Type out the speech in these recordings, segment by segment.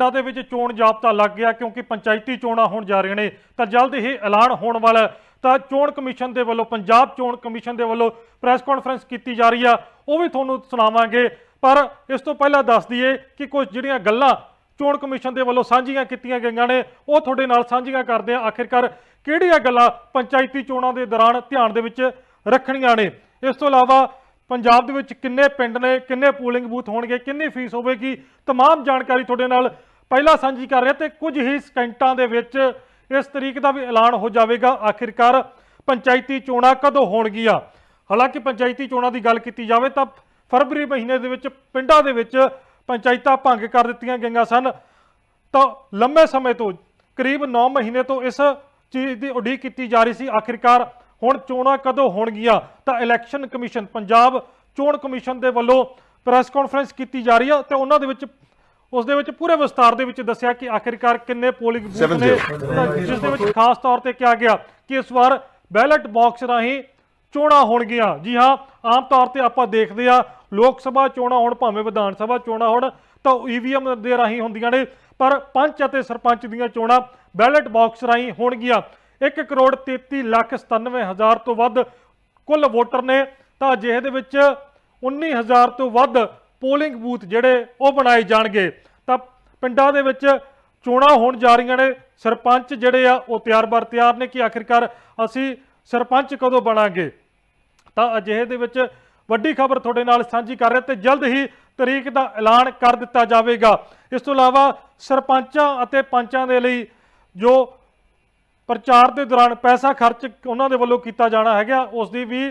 ਦਾ ਦੇ ਵਿੱਚ ਚੋਣ ਜਾਬਤਾ ਲੱਗ ਗਿਆ ਕਿਉਂਕਿ ਪੰਚਾਇਤੀ ਚੋਣਾਂ ਹੋਣ ਜਾ ਰਹੀਆਂ ਨੇ ਤਾਂ ਜਲਦ ਹੀ ਐਲਾਨ ਹੋਣ ਵਾਲਾ ਹੈ। ਤਾਂ ਚੋਣ ਕਮਿਸ਼ਨ ਦੇ ਵੱਲੋਂ ਪੰਜਾਬ ਚੋਣ ਕਮਿਸ਼ਨ ਦੇ ਵੱਲੋਂ ਪ੍ਰੈਸ ਕਾਨਫਰੰਸ ਕੀਤੀ ਜਾ ਰਹੀ ਆ ਉਹ ਵੀ ਤੁਹਾਨੂੰ ਸੁਣਾਵਾਂਗੇ ਪਰ ਇਸ ਤੋਂ ਪਹਿਲਾਂ ਦੱਸ ਦਈਏ ਕਿ ਕੁਝ ਜਿਹੜੀਆਂ ਗੱਲਾਂ ਚੋਣ ਕਮਿਸ਼ਨ ਦੇ ਵੱਲੋਂ ਸਾਂਝੀਆਂ ਕੀਤੀਆਂ ਗਈਆਂ ਨੇ ਉਹ ਤੁਹਾਡੇ ਨਾਲ ਸਾਂਝੀਆਂ ਕਰਦੇ ਆ ਆਖਿਰਕਾਰ ਕਿਹੜੀਆਂ ਗੱਲਾਂ ਪੰਚਾਇਤੀ ਚੋਣਾਂ ਦੇ ਦੌਰਾਨ ਧਿਆਨ ਦੇ ਵਿੱਚ ਰੱਖਣੀਆਂ ਨੇ ਇਸ ਤੋਂ ਇਲਾਵਾ ਪੰਜਾਬ ਦੇ ਵਿੱਚ ਕਿੰਨੇ ਪਿੰਡ ਨੇ ਕਿੰਨੇ ਪੋਲਿੰਗ ਬੂਥ ਹੋਣਗੇ ਕਿੰਨੀ ਫੀਸ ਹੋਵੇਗੀ तमाम ਜਾਣਕਾਰੀ ਤੁਹਾਡੇ ਨਾਲ ਪਹਿਲਾਂ ਸਾਂਝੀ ਕਰ ਰਿਹਾ ਤੇ ਕੁਝ ਹੀ ਸਕਿੰਟਾਂ ਦੇ ਵਿੱਚ ਇਸ ਤਰੀਕ ਦਾ ਵੀ ਐਲਾਨ ਹੋ ਜਾਵੇਗਾ। ਆਖਿਰਕਾਰ ਪੰਚਾਇਤੀ ਚੋਣਾਂ ਕਦੋਂ ਹੋਣਗੀਆਂ? ਹਾਲਾਂਕਿ ਪੰਚਾਇਤੀ ਚੋਣਾਂ ਦੀ ਗੱਲ ਕੀਤੀ ਜਾਵੇ ਤਾਂ ਫਰਵਰੀ ਮਹੀਨੇ ਦੇ ਵਿੱਚ ਪਿੰਡਾਂ ਦੇ ਵਿੱਚ ਪੰਚਾਇਤਾਂ ਭੰਗ ਕਰ ਦਿੱਤੀਆਂ ਗਈਆਂ ਸਨ। ਤਾਂ ਲੰਮੇ ਸਮੇਂ ਤੋਂ, ਕਰੀਬ 9 ਮਹੀਨੇ ਤੋਂ ਇਸ ਚੀਜ਼ ਦੀ ਉਡੀਕ ਕੀਤੀ ਜਾ ਰਹੀ ਸੀ। ਆਖਿਰਕਾਰ ਹੁਣ ਚੋਣਾਂ ਕਦੋਂ ਹੋਣਗੀਆਂ? ਤਾਂ ਇਲੈਕਸ਼ਨ ਕਮਿਸ਼ਨ, ਪੰਜਾਬ ਚੋਣ ਕਮਿਸ਼ਨ ਦੇ ਵੱਲੋਂ ਪ੍ਰੈਸ ਕਾਨਫਰੰਸ ਕੀਤੀ ਜਾ ਰਹੀ ਹੈ ਤੇ ਉਹਨਾਂ ਦੇ ਵਿੱਚ ਉਸ ਦੇ ਵਿੱਚ ਪੂਰੇ ਵਿਸਤਾਰ ਦੇ ਵਿੱਚ ਦੱਸਿਆ ਕਿ ਆਖਿਰਕਾਰ ਕਿੰਨੇ ਪੋਲਿੰਗ ਬੂਥ ਨੇ ਜਿਸ ਦੇ ਵਿੱਚ ਖਾਸ ਤੌਰ ਤੇ ਕਿਹਾ ਗਿਆ ਕਿ ਇਸ ਵਾਰ ਬੈਲਟ ਬਾਕਸ ਰਾਹੀਂ ਚੋਣਾਂ ਹੋਣਗੀਆਂ। ਜੀ ਹਾਂ ਆਮ ਤੌਰ ਤੇ ਆਪਾਂ ਦੇਖਦੇ ਆ ਲੋਕ ਸਭਾ ਚੋਣਾਂ ਹੋਣ ਭਾਵੇਂ ਵਿਧਾਨ ਸਭਾ ਚੋਣਾਂ ਹੋਣ ਤਾਂ ਈਵੀਐਮ ਦੇ ਰਾਹੀਂ ਹੁੰਦੀਆਂ ਨੇ ਪਰ ਪੰਚ ਅਤੇ ਸਰਪੰਚ ਦੀਆਂ ਚੋਣਾਂ ਬੈਲਟ ਬਾਕਸ ਰਾਹੀਂ ਹੋਣਗੀਆਂ। 1 ਕਰੋੜ 33 ਲੱਖ 97 ਹਜ਼ਾਰ ਤੋਂ ਵੱਧ ਕੁੱਲ ਵੋਟਰ ਨੇ ਤਾਂ ਅਜਿਹੇ ਦੇ ਵਿੱਚ 19000 ਤੋਂ ਵੱਧ ਪੋਲਿੰਗ ਬੂਥ ਜਿਹੜੇ ਉਹ ਬਣਾਏ ਜਾਣਗੇ। ਤਾਂ ਪਿੰਡਾਂ ਦੇ ਵਿੱਚ ਚੋਣਾਂ ਹੋਣ ਜਾ ਰਹੀਆਂ ਨੇ। ਸਰਪੰਚ ਜਿਹੜੇ ਆ, ਉਹ ਤਿਆਰ-ਬਰ ਤਿਆਰ ਨੇ ਕਿ ਆਖਿਰਕਾਰ ਅਸੀਂ ਸਰਪੰਚ ਕਦੋਂ ਬਣਾਂਗੇ। ਤਾਂ ਅਜਿਹੇ ਦੇ ਵਿੱਚ ਵੱਡੀ ਖਬਰ ਤੁਹਾਡੇ ਨਾਲ ਸਾਂਝੀ ਕਰ ਰਿਹਾ ਤੇ ਜਲਦ ਹੀ ਤਰੀਕ ਦਾ ਐਲਾਨ ਕਰ ਦਿੱਤਾ ਜਾਵੇਗਾ। ਇਸ ਤੋਂ ਇਲਾਵਾ ਸਰਪੰਚਾਂ ਅਤੇ ਪੰਚਾਂ ਦੇ ਲਈ ਜੋ ਪ੍ਰਚਾਰ ਦੇ ਦੌਰਾਨ ਪੈਸਾ ਖਰਚ ਉਹਨਾਂ ਦੇ ਵੱਲੋਂ ਕੀਤਾ ਜਾਣਾ ਹੈਗਾ, ਉਸ ਦੀ ਵੀ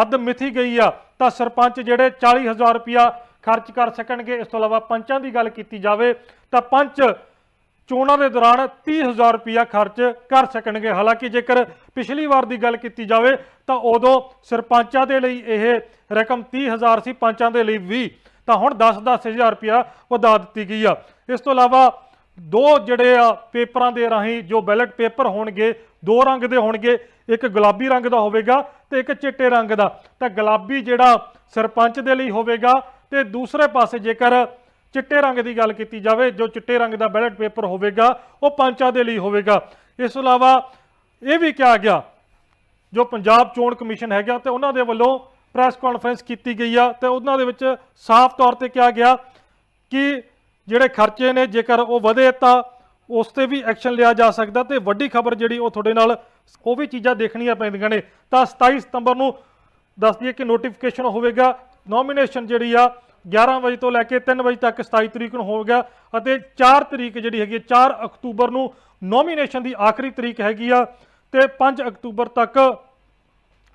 ਹੱਦ ਮਿਥੀ ਗਈ ਆ। ਤਾਂ ਸਰਪੰਚ ਜਿਹੜੇ 40000 ਰੁਪਿਆ ਖਰਚ ਕਰ ਸਕਣਗੇ। ਇਸ ਤੋਂ ਇਲਾਵਾ ਪੰਚਾਂ ਦੀ ਗੱਲ ਕੀਤੀ ਜਾਵੇ ਤਾਂ ਪੰਚ ਚੋਣਾਂ ਦੇ ਦੌਰਾਨ 30000 ਰੁਪਿਆ ਖਰਚ ਕਰ ਸਕਣਗੇ। ਹਾਲਾਂਕਿ ਜੇਕਰ ਪਿਛਲੀ ਵਾਰ ਦੀ ਗੱਲ ਕੀਤੀ ਜਾਵੇ ਤਾਂ ਉਦੋਂ ਸਰਪੰਚਾਂ ਦੇ ਲਈ ਇਹ ਰਕਮ 30000 ਸੀ, ਪੰਚਾਂ ਦੇ ਲਈ 20 ਤਾਂ ਹੁਣ 10-10000 ਰੁਪਇਆ ਵਧਾ ਦਿੱਤੀ ਗਈ ਆ। ਇਸ ਤੋਂ ਇਲਾਵਾ ਦੋ ਜਿਹੜੇ ਆ ਪੇਪਰਾਂ ਦੇ ਰਾਹੀਂ ਜੋ ਬੈਲਟ ਪੇਪਰ ਹੋਣਗੇ, ਦੋ ਰੰਗ ਦੇ ਹੋਣਗੇ। ਇੱਕ ਗੁਲਾਬੀ ਰੰਗ ਦਾ ਹੋਵੇਗਾ ਤੇ ਇੱਕ ਚਿੱਟੇ ਰੰਗ ਦਾ। ਤਾਂ ਗੁਲਾਬੀ ਜਿਹੜਾ ਸਰਪੰਚ ਦੇ ਲਈ ਹੋਵੇਗਾ ਤੇ ਦੂਸਰੇ ਪਾਸੇ ਜੇਕਰ ਚਿੱਟੇ ਰੰਗ ਦੀ ਗੱਲ ਕੀਤੀ ਜਾਵੇ, ਜੋ ਚਿੱਟੇ ਰੰਗ ਦਾ ਬੈਲਟ ਪੇਪਰ ਹੋਵੇਗਾ, ਉਹ ਪੰਚਾਂ ਦੇ ਲਈ ਹੋਵੇਗਾ। ਇਸ ਤੋਂ ਇਲਾਵਾ ਇਹ ਵੀ ਕਿਹਾ ਗਿਆ, ਜੋ ਪੰਜਾਬ ਚੋਣ ਕਮਿਸ਼ਨ ਹੈਗਾ ਤੇ ਉਹਨਾਂ ਦੇ ਵੱਲੋਂ ਪ੍ਰੈਸ ਕਾਨਫਰੰਸ ਕੀਤੀ ਗਈ ਆ ਤੇ ਉਹਨਾਂ ਦੇ ਵਿੱਚ ਸਾਫ਼ ਤੌਰ ਤੇ ਕਿਹਾ ਗਿਆ ਕਿ ਜਿਹੜੇ ਖਰਚੇ ਨੇ, ਜੇਕਰ ਉਹ ਵਧੇ ਤਾਂ ਉਸ ਤੇ ਵੀ ਐਕਸ਼ਨ ਲਿਆ ਜਾ ਸਕਦਾ ਤੇ ਵੱਡੀ ਖਬਰ ਜਿਹੜੀ ਉਹ ਤੁਹਾਡੇ ਨਾਲ, ਉਹ ਵੀ ਚੀਜ਼ਾਂ ਦੇਖਣੀਆਂ ਪੈਂਦੀਆਂ ਨੇ। ਤਾਂ 27 ਸਤੰਬਰ ਨੂੰ ਦੱਸ ਦਈਏ ਕਿ ਨੋਟੀਫਿਕੇਸ਼ਨ ਹੋਵੇਗਾ ਨੋਮੀਨੇਸ਼ਨ ਜਿਹੜੀ ਆ 11 ਵਜੇ ਤੋਂ ਲੈ ਕੇ 3 ਵਜੇ ਤੱਕ 27 ਤਰੀਕ ਨੂੰ ਹੋਵੇਗਾ ਅਤੇ 4 ਤਰੀਕ ਜਿਹੜੀ ਹੈਗੀ ਹੈ, 4 ਅਕਤੂਬਰ ਨੂੰ ਨੋਮੀਨੇਸ਼ਨ ਦੀ ਆਖਰੀ ਤਰੀਕ ਹੈਗੀ ਆ ਤੇ 5 ਅਕਤੂਬਰ ਤੱਕ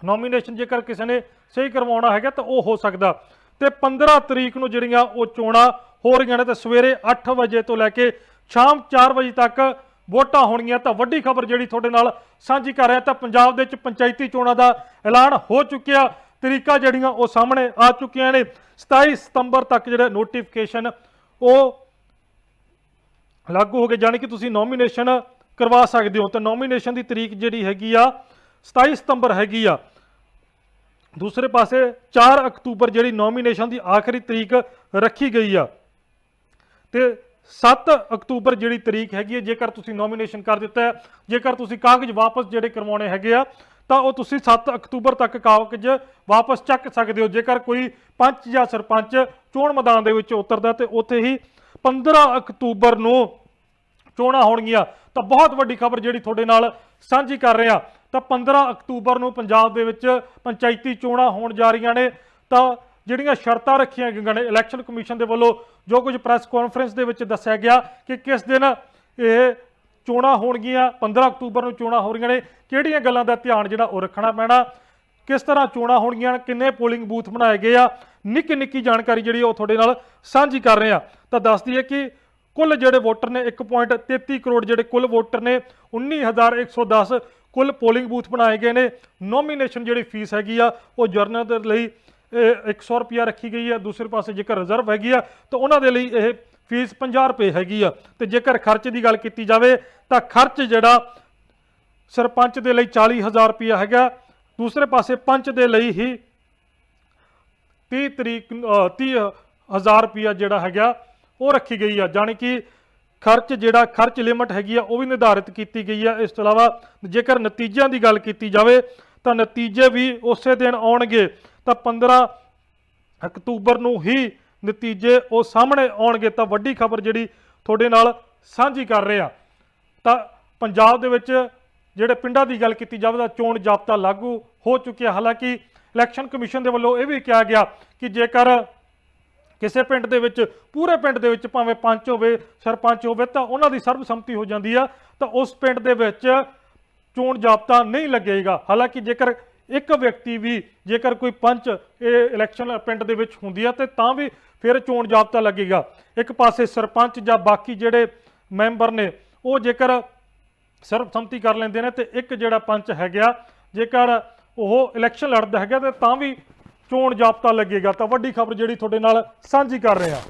ਨੋਮੀਨੇਸ਼ਨ ਜੇਕਰ ਕਿਸੇ ਨੇ ਸਹੀ ਕਰਵਾਉਣਾ ਹੈਗਾ ਤਾਂ ਉਹ ਹੋ ਸਕਦਾ। ਤੇ 15 ਤਰੀਕ ਨੂੰ ਜਿਹੜੀਆਂ ਉਹ ਚੋਣਾਂ ਹੋ ਰਹੀਆਂ ਨੇ ਤੇ ਸਵੇਰੇ 8 ਵਜੇ ਤੋਂ ਲੈ ਕੇ ਸ਼ਾਮ 4 ਵਜੇ ਤੱਕ ਵੋਟਾਂ ਹੋਣਗੀਆਂ ਤਾਂ ਵੱਡੀ ਖਬਰ ਜਿਹੜੀ ਤੁਹਾਡੇ ਨਾਲ ਸਾਂਝੀ ਕਰ ਰਿਹਾ ਤਾਂ ਪੰਜਾਬ ਦੇ ਵਿੱਚ ਪੰਚਾਇਤੀ ਚੋਣਾਂ ਦਾ ਐਲਾਨ ਹੋ ਚੁੱਕਿਆ। ਤਰੀਕਾ ਜਿਹੜੀਆਂ ਉਹ ਸਾਹਮਣੇ ਆ ਚੁੱਕੀਆਂ ਨੇ। 27 ਸਤੰਬਰ ਤੱਕ ਜਿਹੜਾ ਨੋਟੀਫਿਕੇਸ਼ਨ ਉਹ ਲਾਗੂ ਹੋ ਗਏ, ਜਾਣੀ ਕਿ ਤੁਸੀਂ ਨੋਮੀਨੇਸ਼ਨ ਕਰਵਾ ਸਕਦੇ ਹੋ। ਤਾਂ ਨੋਮੀਨੇਸ਼ਨ ਦੀ ਤਰੀਕ ਜਿਹੜੀ ਹੈਗੀ ਆ 27 ਸਤੰਬਰ ਹੈਗੀ ਆ। ਦੂਸਰੇ ਪਾਸੇ 4 ਅਕਤੂਬਰ ਜਿਹੜੀ ਨੋਮੀਨੇਸ਼ਨ ਦੀ ਆਖਰੀ ਤਰੀਕ ਰੱਖੀ ਗਈ ਆ। ਤੇ 7 ਅਕਤੂਬਰ ਜਿਹੜੀ ਤਰੀਕ ਹੈਗੀ ਹੈ ਜੇਕਰ ਤੁਸੀਂ ਨੋਮੀਨੇਸ਼ਨ ਕਰ ਦਿੱਤਾ ਹੈ, ਜੇਕਰ ਤੁਸੀਂ ਕਾਗਜ਼ ਵਾਪਸ ਜਿਹੜੇ ਕਰਵਾਉਣੇ ਹੈਗੇ ਆ ਤਾਂ ਉਹ ਤੁਸੀਂ 7 ਅਕਤੂਬਰ ਤੱਕ ਕਾਗਜ਼ ਵਾਪਸ ਚੱਕ ਸਕਦੇ ਹੋ। ਜੇਕਰ ਕੋਈ ਪੰਚ ਜਾਂ ਸਰਪੰਚ ਚੋਣ ਮੈਦਾਨ ਦੇ ਵਿੱਚ ਉਤਰਦਾ ਤੇ ਉੱਥੇ ਹੀ 15 ਅਕਤੂਬਰ ਨੂੰ ਚੋਣਾਂ ਹੋਣਗੀਆਂ। ਤਾਂ ਬਹੁਤ ਵੱਡੀ ਖਬਰ ਜਿਹੜੀ ਤੁਹਾਡੇ ਨਾਲ ਸਾਂਝੀ ਕਰ ਰਿਹਾ। ਤਾਂ 15 ਅਕਤੂਬਰ ਨੂੰ ਪੰਜਾਬ ਦੇ ਵਿੱਚ ਪੰਚਾਇਤੀ ਚੋਣਾਂ ਹੋਣ ਜਾ ਰਹੀਆਂ ਨੇ। ਤਾਂ ਜਿਹੜੀਆਂ ਸ਼ਰਤਾਂ ਰੱਖੀਆਂ ਗਈਆਂ ਨੇ ਇਲੈਕਸ਼ਨ ਕਮਿਸ਼ਨ ਦੇ ਵੱਲੋਂ, ਜੋ ਕੁਝ ਪ੍ਰੈਸ ਕਾਨਫਰੰਸ ਦੇ ਵਿੱਚ ਦੱਸਿਆ ਗਿਆ ਕਿ ਕਿਸ ਦਿਨ ਇਹ ਚੋਣਾਂ ਹੋਣਗੀਆਂ 15 ਅਕਤੂਬਰ ਨੂੰ ਚੋਣਾਂ ਹੋ ਰਹੀਆਂ ਨੇ। ਕਿਹੜੀਆਂ ਗੱਲਾਂ ਦਾ ਧਿਆਨ ਜਿਹੜਾ ਉਹ ਰੱਖਣਾ ਪੈਣਾ? ਕਿਸ ਤਰ੍ਹਾਂ ਚੋਣਾਂ ਹੋਣਗੀਆਂ? ਕਿੰਨੇ ਪੋਲਿੰਗ ਬੂਥ ਬਣਾਏ ਗਏ ਆ? ਨਿੱਕੀ ਨਿੱਕੀ ਜਾਣਕਾਰੀ ਜਿਹੜੀ ਉਹ ਤੁਹਾਡੇ ਨਾਲ ਸਾਂਝੀ ਕਰ ਰਹੇ ਆ। ਤਾਂ ਦੱਸ ਦਈਏ ਕਿ ਕੁੱਲ ਜਿਹੜੇ ਵੋਟਰ ਨੇ 1.33 ਕਰੋੜ ਜਿਹੜੇ ਕੁੱਲ ਵੋਟਰ ਨੇ 19110 ਕੁੱਲ ਪੋਲਿੰਗ ਬੂਥ ਬਣਾਏ ਗਏ ਨੇ। ਨੋਮੀਨੇਸ਼ਨ ਜਿਹੜੀ ਫੀਸ ਹੈਗੀ ਆ, ਉਹ ਜਰਨਲ ਦੇ ਲਈ, ਇਹ 100 ਰੁਪਿਆ ਰੱਖੀ ਗਈ ਆ। ਦੂਸਰੇ ਪਾਸੇ ਜੇਕਰ ਰਿਜ਼ਰਵ ਹੈਗੀ ਆ, ਤਾਂ ਉਹਨਾਂ ਦੇ ਲਈ ਇਹ ਫੀਸ 50 ਰੁਪਏ ਹੈਗੀ ਆ। ਤੇ ਜੇਕਰ ਖਰਚ ਦੀ ਗੱਲ ਕੀਤੀ ਜਾਵੇ ਤਾਂ ਖਰਚ ਜਿਹੜਾ ਸਰਪੰਚ ਦੇ ਲਈ 40000 ਰੁਪਿਆ ਹੈਗਾ। ਦੂਸਰੇ ਪਾਸੇ ਪੰਚ ਦੇ ਲਈ ਹੀ 30 ਤਰੀਕ ਨੂੰ, ਅਹ, 30000 ਰੁਪਿਆ ਜਿਹੜਾ ਹੈਗਾ ਉਹ ਰੱਖੀ ਗਈ ਆ। ਜਾਣੀ ਕਿ ਖਰਚ ਜਿਹੜਾ ਖਰਚ ਲਿਮਟ ਹੈਗੀ ਆ ਉਹ ਵੀ ਨਿਰਧਾਰਿਤ ਕੀਤੀ ਗਈ ਆ। ਇਸ ਤੋਂ ਇਲਾਵਾ ਜੇਕਰ ਨਤੀਜਿਆਂ ਦੀ ਗੱਲ ਕੀਤੀ ਜਾਵੇ ਤਾਂ ਨਤੀਜੇ ਵੀ ਉਸੇ ਦਿਨ ਆਉਣਗੇ। ਤਾਂ 15 ਅਕਤੂਬਰ ਨੂੰ ਹੀ ਨਤੀਜੇ ਉਹ ਸਾਹਮਣੇ ਆਉਣਗੇ ਤਾਂ ਵੱਡੀ ਖਬਰ ਜਿਹੜੀ ਤੁਹਾਡੇ ਨਾਲ ਸਾਂਝੀ ਕਰ ਰਹੇ ਆ ਤਾਂ ਪੰਜਾਬ ਦੇ ਵਿੱਚ ਜਿਹੜੇ ਪਿੰਡਾਂ ਦੀ ਗੱਲ ਕੀਤੀ ਜਾਵੇ ਤਾਂ ਚੋਣ ਜਾਬਤਾ ਲਾਗੂ ਹੋ ਚੁੱਕਿਆ। ਹਾਲਾਂਕਿ ਇਲੈਕਸ਼ਨ ਕਮਿਸ਼ਨ ਦੇ ਵੱਲੋਂ ਇਹ ਵੀ ਕਿਹਾ ਗਿਆ ਕਿ ਜੇਕਰ ਕਿਸੇ ਪਿੰਡ ਦੇ ਵਿੱਚ, ਪੂਰੇ ਪਿੰਡ ਦੇ ਵਿੱਚ ਭਾਵੇਂ ਪੰਚ ਹੋਵੇ, ਸਰਪੰਚ ਹੋਵੇ, ਤਾਂ ਉਹਨਾਂ ਦੀ ਸਰਬਸੰਮਤੀ ਹੋ ਜਾਂਦੀ ਆ, ਤਾਂ ਉਸ ਪਿੰਡ ਦੇ ਵਿੱਚ ਚੋਣ ਜਾਬਤਾ ਨਹੀਂ ਲੱਗੇਗਾ। ਹਾਲਾਂਕਿ ਜੇਕਰ ਇੱਕ ਵਿਅਕਤੀ ਵੀ, ਜੇਕਰ ਕੋਈ ਪੰਚ ਇਹ ਇਲੈਕਸ਼ਨ ਪਿੰਡ ਦੇ ਵਿੱਚ ਹੁੰਦੀ ਆ, ਤੇ ਤਾਂ ਵੀ ਫਿਰ ਚੋਣ ਜਾਬਤਾ ਲੱਗੇਗਾ। ਇੱਕ ਪਾਸੇ ਸਰਪੰਚ ਜਾਂ ਬਾਕੀ ਜਿਹੜੇ ਮੈਂਬਰ ਨੇ, ਉਹ ਜੇਕਰ ਸਰਬਸੰਮਤੀ ਕਰ ਲੈਂਦੇ ਨੇ ਤੇ ਇੱਕ ਜਿਹੜਾ ਪੰਚ ਹੈਗਾ, ਜੇਕਰ ਉਹ ਇਲੈਕਸ਼ਨ ਲੜਦਾ ਹੈਗਾ ਤੇ ਤਾਂ ਵੀ ਚੋਣ ਜਾਬਤਾ ਲੱਗੇਗਾ। ਤਾਂ ਵੱਡੀ ਖਬਰ ਜਿਹੜੀ ਤੁਹਾਡੇ ਨਾਲ ਸਾਂਝੀ ਕਰ ਰਹੇ ਹਾਂ।